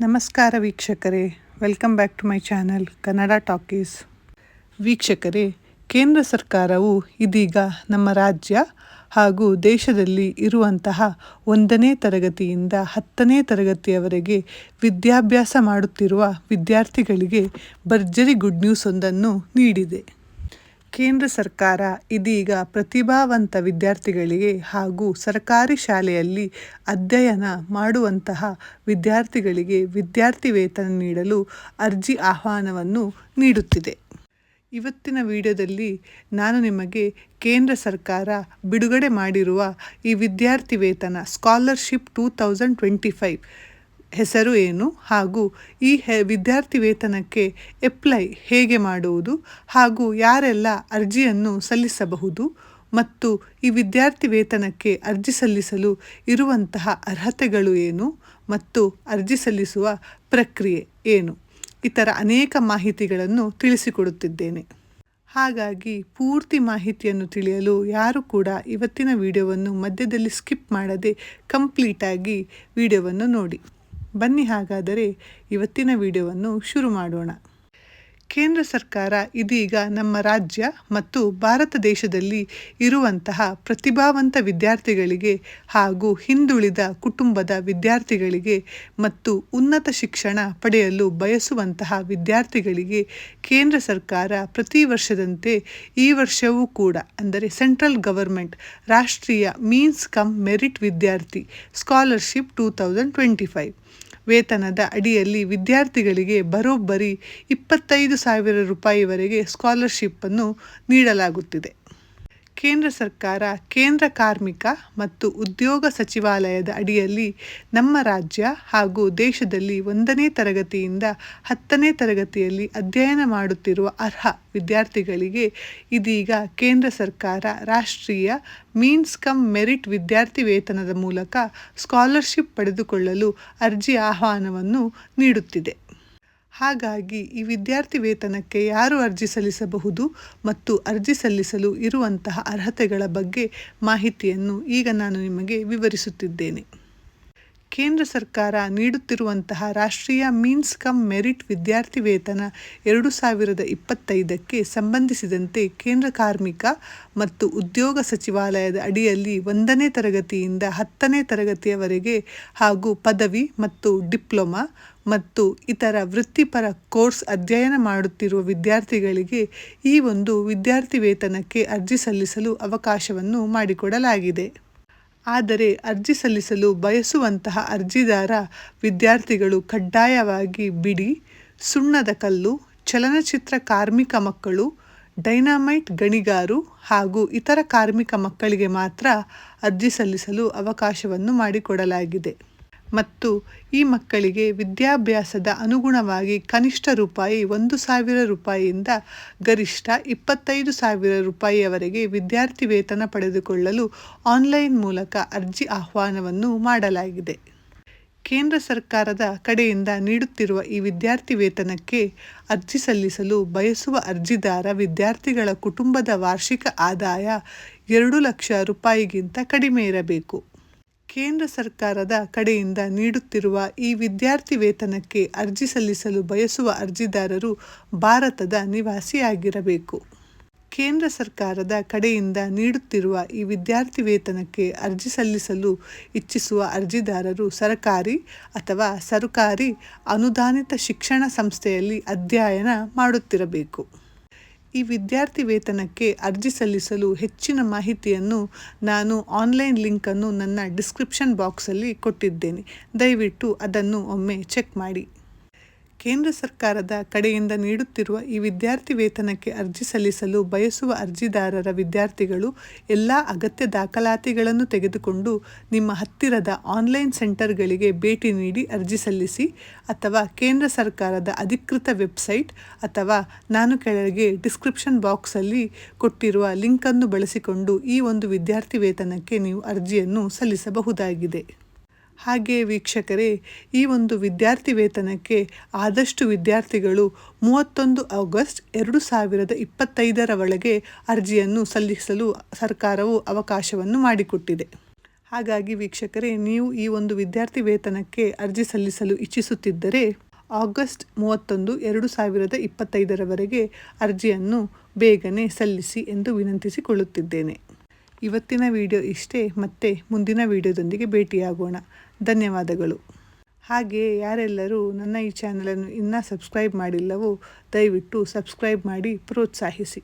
ನಮಸ್ಕಾರ ವೀಕ್ಷಕರೇ welcome back to my channel Kannada talkies ವೀಕ್ಷಕರೇ, ಕೇಂದ್ರ ಸರ್ಕಾರವು ಇದೀಗ ನಮ್ಮ ರಾಜ್ಯ ಹಾಗೂ ದೇಶದಲ್ಲಿ ಇರುವಂತಹ ಒಂದನೇ ತರಗತಿಯಿಂದ ಹತ್ತನೇ ತರಗತಿಯವರೆಗೆ ವಿದ್ಯಾಭ್ಯಾಸ ಮಾಡುತ್ತಿರುವ ವಿದ್ಯಾರ್ಥಿಗಳಿಗೆ ಭರ್ಜರಿ ಗುಡ್ ನ್ಯೂಸ್ ಒಂದನ್ನು ನೀಡಿದೆ. ಕೇಂದ್ರ ಸರ್ಕಾರ ಇದೀಗ ಪ್ರತಿಭಾವಂತ ವಿದ್ಯಾರ್ಥಿಗಳಿಗೆ ಹಾಗೂ ಸರ್ಕಾರಿ ಶಾಲೆಯಲ್ಲಿ ಅಧ್ಯಯನ ಮಾಡುವಂತಹ ವಿದ್ಯಾರ್ಥಿಗಳಿಗೆ ವಿದ್ಯಾರ್ಥಿ ವೇತನ ನೀಡಲು ಅರ್ಜಿ ಆಹ್ವಾನವನ್ನು ನೀಡುತ್ತಿದೆ. ಇವತ್ತಿನ ವಿಡಿಯೋದಲ್ಲಿ ನಾನು ನಿಮಗೆ ಕೇಂದ್ರ ಸರ್ಕಾರ ಬಿಡುಗಡೆ ಮಾಡಿರುವ ಈ ವಿದ್ಯಾರ್ಥಿ ವೇತನ scholarship two thousand twenty five ಹೆಸರು ಏನು ಹಾಗೂ ಈ ಹೆ ವಿದ್ಯಾರ್ಥಿ ವೇತನಕ್ಕೆ ಎಪ್ಲೈ ಹೇಗೆ ಮಾಡುವುದು ಹಾಗೂ ಯಾರೆಲ್ಲ ಅರ್ಜಿಯನ್ನು ಸಲ್ಲಿಸಬಹುದು ಮತ್ತು ಈ ವಿದ್ಯಾರ್ಥಿ ವೇತನಕ್ಕೆ ಅರ್ಜಿ ಸಲ್ಲಿಸಲು ಇರುವಂತಹ ಅರ್ಹತೆಗಳು ಏನು ಮತ್ತು ಅರ್ಜಿ ಸಲ್ಲಿಸುವ ಪ್ರಕ್ರಿಯೆ ಏನು ಇತರ ಅನೇಕ ಮಾಹಿತಿಗಳನ್ನು ತಿಳಿಸಿಕೊಡುತ್ತಿದ್ದೇನೆ. ಹಾಗಾಗಿ ಪೂರ್ತಿ ಮಾಹಿತಿಯನ್ನು ತಿಳಿಯಲು ಯಾರು ಕೂಡ ಇವತ್ತಿನ ವಿಡಿಯೋವನ್ನು ಮಧ್ಯದಲ್ಲಿ ಸ್ಕಿಪ್ ಮಾಡದೆ ಕಂಪ್ಲೀಟಾಗಿ ವಿಡಿಯೋವನ್ನು ನೋಡಿ. ಬನ್ನಿ ಹಾಗಾದರೆ ಇವತ್ತಿನ ವಿಡಿಯೋವನ್ನು ಶುರು ಮಾಡೋಣ. ಕೇಂದ್ರ ಸರ್ಕಾರ ಇದೀಗ ನಮ್ಮ ರಾಜ್ಯ ಮತ್ತು ಭಾರತ ದೇಶದಲ್ಲಿ ಇರುವಂತಹ ಪ್ರತಿಭಾವಂತ ವಿದ್ಯಾರ್ಥಿಗಳಿಗೆ ಹಾಗೂ ಹಿಂದುಳಿದ ಕುಟುಂಬದ ವಿದ್ಯಾರ್ಥಿಗಳಿಗೆ ಮತ್ತು ಉನ್ನತ ಶಿಕ್ಷಣ ಪಡೆಯಲು ಬಯಸುವಂತಹ ವಿದ್ಯಾರ್ಥಿಗಳಿಗೆ ಕೇಂದ್ರ ಸರ್ಕಾರ ಪ್ರತಿ ವರ್ಷದಂತೆ ಈ ವರ್ಷವೂ ಕೂಡ, ಅಂದರೆ ಸೆಂಟ್ರಲ್ ಗವರ್ಮೆಂಟ್ ರಾಷ್ಟ್ರೀಯ ಮೀನ್ಸ್ ಕಮ್ ಮೆರಿಟ್ ವಿದ್ಯಾರ್ಥಿ scholarship two thousand twenty five. ವೇತನದ ಅಡಿಯಲ್ಲಿ ವಿದ್ಯಾರ್ಥಿಗಳಿಗೆ ಬರೋಬ್ಬರಿ ಇಪ್ಪತ್ತೈದು ಸಾವಿರ ರೂಪಾಯಿವರೆಗೆ ಸ್ಕಾಲರ್ಶಿಪ್ಪನ್ನು ನೀಡಲಾಗುತ್ತಿದೆ. ಕೇಂದ್ರ ಸರ್ಕಾರ, ಕೇಂದ್ರ ಕಾರ್ಮಿಕ ಮತ್ತು ಉದ್ಯೋಗ ಸಚಿವಾಲಯದ ಅಡಿಯಲ್ಲಿ ನಮ್ಮ ರಾಜ್ಯ ಹಾಗೂ ದೇಶದಲ್ಲಿ ಒಂದನೇ ತರಗತಿಯಿಂದ ಹತ್ತನೇ ತರಗತಿಯಲ್ಲಿ ಅಧ್ಯಯನ ಮಾಡುತ್ತಿರುವ ಅರ್ಹ ವಿದ್ಯಾರ್ಥಿಗಳಿಗೆ ಇದೀಗ ಕೇಂದ್ರ ಸರ್ಕಾರ ರಾಷ್ಟ್ರೀಯ ಮೀನ್ಸ್ ಕಮ್ ಮೆರಿಟ್ ವಿದ್ಯಾರ್ಥಿ ವೇತನದ ಮೂಲಕ ಸ್ಕಾಲರ್ಶಿಪ್ ಪಡೆದುಕೊಳ್ಳಲು ಅರ್ಜಿ ಆಹ್ವಾನವನ್ನು ನೀಡುತ್ತಿದೆ. ಹಾಗಾಗಿ ಈ ವಿದ್ಯಾರ್ಥಿ ವೇತನಕ್ಕೆ ಯಾರು ಅರ್ಜಿ ಸಲ್ಲಿಸಬಹುದು ಮತ್ತು ಅರ್ಜಿ ಸಲ್ಲಿಸಲು ಇರುವಂತಹ ಅರ್ಹತೆಗಳ ಬಗ್ಗೆ ಮಾಹಿತಿಯನ್ನು ಈಗ ನಾನು ನಿಮಗೆ ವಿವರಿಸುತ್ತಿದ್ದೇನೆ. ಕೇಂದ್ರ ಸರ್ಕಾರ ನೀಡುತ್ತಿರುವಂತಹ ರಾಷ್ಟ್ರೀಯ ಮೀನ್ಸ್ ಕಮ್ ಮೆರಿಟ್ ವಿದ್ಯಾರ್ಥಿ ವೇತನ ಎರಡು ಸಾವಿರದ ಇಪ್ಪತ್ತೈದಕ್ಕೆ ಸಂಬಂಧಿಸಿದಂತೆ ಕೇಂದ್ರ ಕಾರ್ಮಿಕ ಮತ್ತು ಉದ್ಯೋಗ ಸಚಿವಾಲಯದ ಅಡಿಯಲ್ಲಿ ಒಂದನೇ ತರಗತಿಯಿಂದ ಹತ್ತನೇ ತರಗತಿಯವರೆಗೆ ಹಾಗೂ ಪದವಿ ಮತ್ತು ಡಿಪ್ಲೊಮಾ ಮತ್ತು ಇತರ ವೃತ್ತಿಪರ ಕೋರ್ಸ್ ಅಧ್ಯಯನ ಮಾಡುತ್ತಿರುವ ವಿದ್ಯಾರ್ಥಿಗಳಿಗೆ ಈ ಒಂದು ವಿದ್ಯಾರ್ಥಿ ವೇತನಕ್ಕೆ ಅರ್ಜಿ ಸಲ್ಲಿಸಲು ಅವಕಾಶವನ್ನು ಮಾಡಿಕೊಡಲಾಗಿದೆ. ಆದರೆ ಅರ್ಜಿ ಸಲ್ಲಿಸಲು ಬಯಸುವಂತಹ ಅರ್ಜಿದಾರ ವಿದ್ಯಾರ್ಥಿಗಳು ಕಡ್ಡಾಯವಾಗಿ ಬಿಡಿ, ಸುಣ್ಣದ ಕಲ್ಲು, ಚಲನಚಿತ್ರ ಕಾರ್ಮಿಕ ಮಕ್ಕಳು, ಡೈನಾಮೈಟ್ ಗಣಿಗಾರು ಹಾಗೂ ಇತರ ಕಾರ್ಮಿಕ ಮಕ್ಕಳಿಗೆ ಮಾತ್ರ ಅರ್ಜಿ ಸಲ್ಲಿಸಲು ಅವಕಾಶವನ್ನು ಮಾಡಿಕೊಡಲಾಗಿದೆ. ಮತ್ತು ಈ ಮಕ್ಕಳಿಗೆ ವಿದ್ಯಾಭ್ಯಾಸದ ಅನುಗುಣವಾಗಿ ಕನಿಷ್ಠ ರೂಪಾಯಿ ಒಂದು ಸಾವಿರ ರೂಪಾಯಿಯಿಂದ ಗರಿಷ್ಠ ಇಪ್ಪತ್ತೈದು ಸಾವಿರ ರೂಪಾಯಿಯವರೆಗೆ ವಿದ್ಯಾರ್ಥಿ ವೇತನ ಪಡೆದುಕೊಳ್ಳಲು ಆನ್ಲೈನ್ ಮೂಲಕ ಅರ್ಜಿ ಆಹ್ವಾನವನ್ನು ಮಾಡಲಾಗಿದೆ. ಕೇಂದ್ರ ಸರ್ಕಾರದ ಕಡೆಯಿಂದ ನೀಡುತ್ತಿರುವ ಈ ವಿದ್ಯಾರ್ಥಿ ವೇತನಕ್ಕೆ ಅರ್ಜಿ ಸಲ್ಲಿಸಲು ಬಯಸುವ ಅರ್ಜಿದಾರ ವಿದ್ಯಾರ್ಥಿಗಳ ಕುಟುಂಬದ ವಾರ್ಷಿಕ ಆದಾಯ ಎರಡು ಲಕ್ಷ ರೂಪಾಯಿಗಿಂತ ಕಡಿಮೆ ಇರಬೇಕು. ಕೇಂದ್ರ ಸರ್ಕಾರದ ಕಡೆಯಿಂದ ನೀಡುತ್ತಿರುವ ಈ ವಿದ್ಯಾರ್ಥಿ ವೇತನಕ್ಕೆ ಅರ್ಜಿ ಸಲ್ಲಿಸಲು ಬಯಸುವ ಅರ್ಜಿದಾರರು ಭಾರತದ ನಿವಾಸಿಯಾಗಿರಬೇಕು. ಕೇಂದ್ರ ಸರ್ಕಾರದ ಕಡೆಯಿಂದ ನೀಡುತ್ತಿರುವ ಈ ವಿದ್ಯಾರ್ಥಿ ವೇತನಕ್ಕೆ ಅರ್ಜಿ ಸಲ್ಲಿಸಲು ಇಚ್ಛಿಸುವ ಅರ್ಜಿದಾರರು ಸರ್ಕಾರಿ ಅಥವಾ ಸರ್ಕಾರಿ ಅನುದಾನಿತ ಶಿಕ್ಷಣ ಸಂಸ್ಥೆಯಲ್ಲಿ ಅಧ್ಯಯನ ಮಾಡುತ್ತಿರಬೇಕು. ಈ ವಿದ್ಯಾರ್ಥಿ ವೇತನಕ್ಕೆ ಅರ್ಜಿ ಸಲ್ಲಿಸಲು ಹೆಚ್ಚಿನ ಮಾಹಿತಿಯನ್ನು ನಾನು ಆನ್ಲೈನ್ ಲಿಂಕನ್ನು ನನ್ನ ಡಿಸ್ಕ್ರಿಪ್ಷನ್ ಬಾಕ್ಸಲ್ಲಿ ಕೊಟ್ಟಿದ್ದೇನೆ. ದಯವಿಟ್ಟು ಅದನ್ನು ಒಮ್ಮೆ ಚೆಕ್ ಮಾಡಿ. ಕೇಂದ್ರ ಸರ್ಕಾರದ ಕಡೆಯಿಂದ ನೀಡುತ್ತಿರುವ ಈ ವಿದ್ಯಾರ್ಥಿ ವೇತನಕ್ಕೆ ಅರ್ಜಿ ಸಲ್ಲಿಸಲು ಬಯಸುವ ಅರ್ಜಿದಾರರ ವಿದ್ಯಾರ್ಥಿಗಳು ಎಲ್ಲ ಅಗತ್ಯ ದಾಖಲಾತಿಗಳನ್ನು ತೆಗೆದುಕೊಂಡು ನಿಮ್ಮ ಹತ್ತಿರದ ಆನ್ಲೈನ್ ಸೆಂಟರ್ಗಳಿಗೆ ಭೇಟಿ ನೀಡಿ ಅರ್ಜಿ ಸಲ್ಲಿಸಿ ಅಥವಾ ಕೇಂದ್ರ ಸರ್ಕಾರದ ಅಧಿಕೃತ ವೆಬ್ಸೈಟ್ ಅಥವಾ ನಾನು ಕೆಳಗೆ ಡಿಸ್ಕ್ರಿಪ್ಷನ್ ಬಾಕ್ಸಲ್ಲಿ ಕೊಟ್ಟಿರುವ ಲಿಂಕನ್ನು ಬಳಸಿಕೊಂಡು ಈ ಒಂದು ವಿದ್ಯಾರ್ಥಿ ವೇತನಕ್ಕೆ ನೀವು ಅರ್ಜಿಯನ್ನು ಸಲ್ಲಿಸಬಹುದಾಗಿದೆ. ಹಾಗೆ ವೀಕ್ಷಕರೇ, ಈ ಒಂದು ವಿದ್ಯಾರ್ಥಿ ವೇತನಕ್ಕೆ ಆದಷ್ಟು ವಿದ್ಯಾರ್ಥಿಗಳು ಮೂವತ್ತೊಂದು ಆಗಸ್ಟ್ ಎರಡು ಸಾವಿರದ ಇಪ್ಪತ್ತೈದರ ಒಳಗೆ ಅರ್ಜಿಯನ್ನು ಸಲ್ಲಿಸಲು ಸರ್ಕಾರವು ಅವಕಾಶವನ್ನು ಮಾಡಿಕೊಟ್ಟಿದೆ. ಹಾಗಾಗಿ ವೀಕ್ಷಕರೇ, ನೀವು ಈ ಒಂದು ವಿದ್ಯಾರ್ಥಿ ವೇತನಕ್ಕೆ ಅರ್ಜಿ ಸಲ್ಲಿಸಲು ಇಚ್ಛಿಸುತ್ತಿದ್ದರೆ ಆಗಸ್ಟ್ ಮೂವತ್ತೊಂದು ಎರಡು ಸಾವಿರದ ಇಪ್ಪತ್ತೈದರವರೆಗೆ ಅರ್ಜಿಯನ್ನು ಬೇಗನೆ ಸಲ್ಲಿಸಿ ಎಂದು ವಿನಂತಿಸಿಕೊಳ್ಳುತ್ತಿದ್ದೇನೆ. ಇವತ್ತಿನ ವಿಡಿಯೋ ಇಷ್ಟೇ, ಮತ್ತೆ ಮುಂದಿನ ವಿಡಿಯೋದೊಂದಿಗೆ ಭೇಟಿಯಾಗೋಣ. ಧನ್ಯವಾದಗಳು. ಹಾಗೆಯೇ ಯಾರೆಲ್ಲರೂ ನನ್ನ ಈ ಚಾನಲನ್ನು ಇನ್ನೂ ಸಬ್ಸ್ಕ್ರೈಬ್ ಮಾಡಿಲ್ಲವೋ, ದಯವಿಟ್ಟು ಸಬ್ಸ್ಕ್ರೈಬ್ ಮಾಡಿ ಪ್ರೋತ್ಸಾಹಿಸಿ.